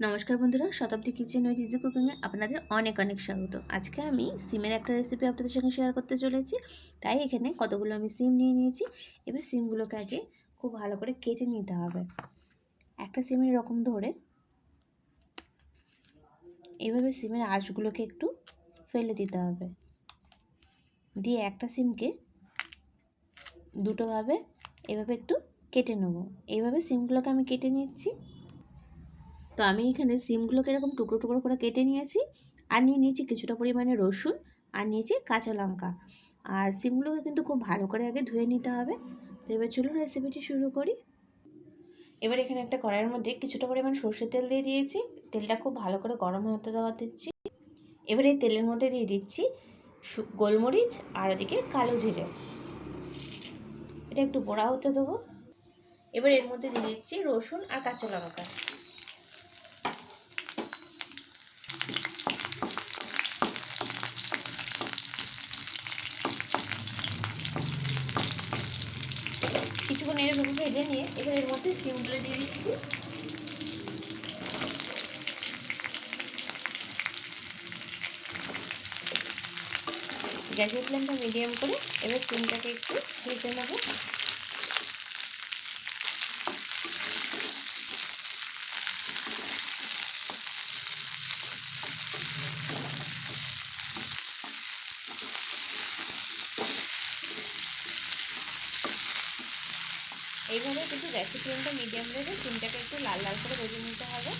নমস্কার বন্ধুরা, শতাব্দী kitchen with easy কুকিংয়ে আপনাদের অনেক অনেক স্বাগত। আজকে আমি সিমের একটা রেসিপি আপনাদের সঙ্গে শেয়ার করতে চলেছি। তাই এখানে কতগুলো আমি সিম নিয়ে নিয়েছি। এবার সিমগুলোকে আগে খুব ভালো করে কেটে নিতে হবে। একটা সিমের রকম ধরে এভাবে সিমের আঁশগুলোকে একটু ফেলে দিতে হবে। দিয়ে একটা সিমকে দুটোভাবে এভাবে একটু কেটে নেব। এইভাবে সিমগুলোকে আমি কেটে নিচ্ছি। তো আমি এখানে সিমগুলোকে এরকম টুকরো টুকরো করে কেটে নিয়েছি আর নিয়ে নিয়েছি কিছুটা পরিমাণে রসুন আর নিয়েছি কাঁচা লঙ্কা। আর সিমগুলোকে কিন্তু খুব ভালো করে আগে ধুয়ে নিতে হবে। তো এবার চলুন রেসিপিটি শুরু করি। এবার এখানে একটা কড়াইয়ের মধ্যে কিছুটা পরিমাণ সর্ষের তেল দিয়ে দিয়েছি। তেলটা খুব ভালো করে গরম হতে দেওয়া দিচ্ছি। এবার এই তেলের মধ্যে দিয়ে দিচ্ছি গোলমরিচ আর ওদিকে কালো জিরে। এটা একটু বড়া হতে দেবো। এবার এর মধ্যে দিয়ে দিচ্ছি রসুন আর কাঁচা লঙ্কা। কিছুক্ষণ এরকম ভেজে নিয়ে এবার এর মধ্যে সিমগুলো দিয়ে দিচ্ছি। গ্যাসের ফ্লেমটা মিডিয়াম করে এবার সিমটাকে একটু ভেজে নেব। এইভাবে কিন্তু গ্যাসের ফ্লেমটা মিডিয়াম রেখে সিমটাকে একটু লাল লাল করে ভেজে নিতে হবে।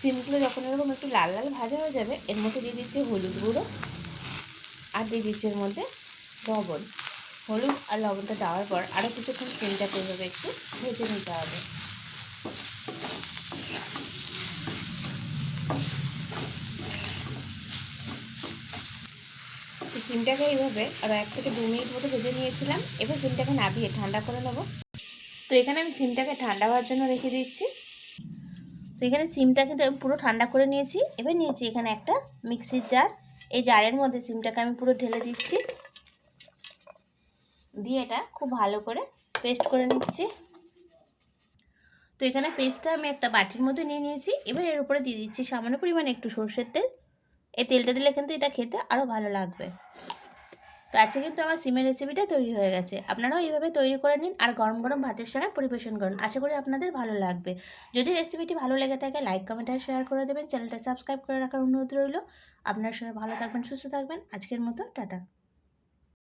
সিমগুলো যখন এরকম একটু লাল লাল ভাজা হয়ে যাবে, এর মধ্যে দিয়ে দিচ্ছি হলুদ গুঁড়ো আর দিয়ে দিচ্ছি এর মধ্যে লবণ। হলুদ আর লবণটা দেওয়ার পর আরও কিছুক্ষণ সিমটাকে এইভাবে একটু ভেজে নিতে হবে। সিমটাকে এইভাবে আরও এক থেকে দু মিনিট মতো ভেজে নিয়েছিলাম। এবার সিমটাকে নাবিয়ে ঠান্ডা করে নেব। তো এখানে আমি সিমটাকে ঠান্ডা হওয়ার জন্য রেখে দিচ্ছি। তো এখানে সিমটা কিন্তু আমি পুরো ঠান্ডা করে নিয়েছি। এবার নিয়েছি এখানে একটা মিক্সির জার। এই জারের মধ্যে সিমটাকে আমি পুরো ঢেলে দিচ্ছি। দিয়ে এটা খুব ভালো করে পেস্ট করে নিচ্ছি। তো এখানে পেস্টটা আমি একটা বাটির মধ্যে নিয়ে নিয়েছি। এবার এর উপরে দিয়ে দিচ্ছি সামান্য পরিমাণে একটু সর্ষের তেল। এই তেলটা দিলে কিন্তু এটা খেতে আরও ভালো লাগবে। তো আজকে কিন্তু আমার সিমের রেসিপিটা তৈরি হয়ে গেছে। আপনারাও এইভাবে তৈরি করে নিন আর গরম গরম ভাতের সঙ্গে পরিবেশন করুন। আশা করি আপনাদের ভালো লাগবে। যদি রেসিপিটি ভালো লেগে থাকে লাইক কমেন্ট আর শেয়ার করে দেবেন। চ্যানেলটা সাবস্ক্রাইব করে রাখার অনুরোধ রইল। আপনার সঙ্গে ভালো থাকবেন, সুস্থ থাকবেন। আজকের মতো, টাটা।